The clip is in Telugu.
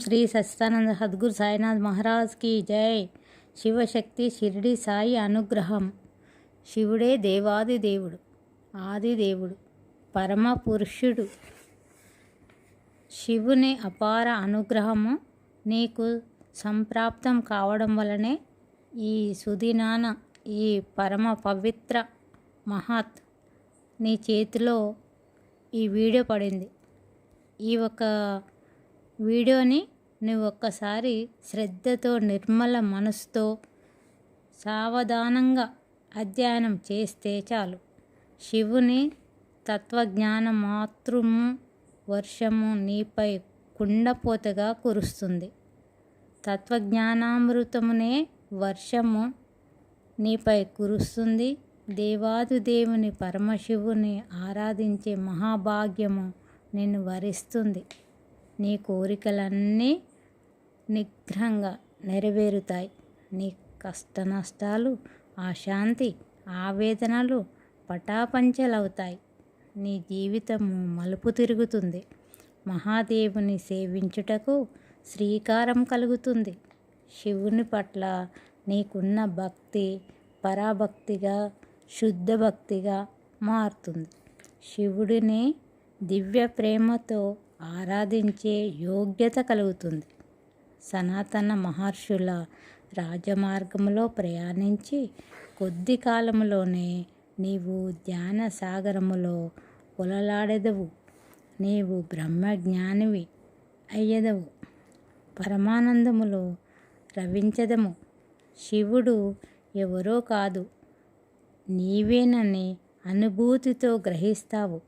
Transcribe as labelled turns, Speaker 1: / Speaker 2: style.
Speaker 1: శ్రీ సచ్చిదానంద సద్గురు సాయినాథ్ మహారాజ్కి జై. శివశక్తి షిరిడి సాయి అనుగ్రహం. శివుడే దేవాది దేవుడు ఆది దేవుడు పరమ పురుషుడు. శివుని అపార అనుగ్రహము నీకు సంప్రాప్తం కావడం వలనే ఈ సుదినాన ఈ పరమ పవిత్ర మహత్ నీ చేతిలో ఈ వీడియో పడింది. ఈ ఒక వీడియోని నువ్వు ఒక్కసారి శ్రద్ధతో నిర్మల మనసుతో సావధానంగా అధ్యయనం చేస్తే చాలు. శివుని తత్వజ్ఞాన మాతృము వర్షము నీపై కుండపోతగా కురుస్తుంది. తత్వజ్ఞానామృతమునే వర్షము నీపై కురుస్తుంది. దేవాది దేవుని పరమశివుని ఆరాధించే మహాభాగ్యము నిన్ను వరిస్తుంది. నీ కోరికలన్నీ నిగ్రహంగా నెరవేరుతాయి. నీ కష్ట నష్టాలు అశాంతి ఆవేదనలు పటాపంచలవుతాయి. నీ జీవితము మలుపు తిరుగుతుంది. మహాదేవుని సేవించుటకు శ్రీకారం కలుగుతుంది. శివుని పట్ల నీకున్న భక్తి పరాభక్తిగా శుద్ధ భక్తిగా మారుతుంది. శివుడిని దివ్య ప్రేమతో ఆరాధించే యోగ్యత కలుగుతుంది. సనాతన మహర్షుల రాజమార్గంలో ప్రయాణించి కొద్ది కాలంలోనే నీవు ధ్యాన సాగరములో ఉలలాడెదవు. నీవు బ్రహ్మజ్ఞానివి అయ్యదవు. పరమానందములో రవించదము. శివుడు ఎవరో కాదు. నీవేనని అనుభూతితో గ్రహిస్తావు.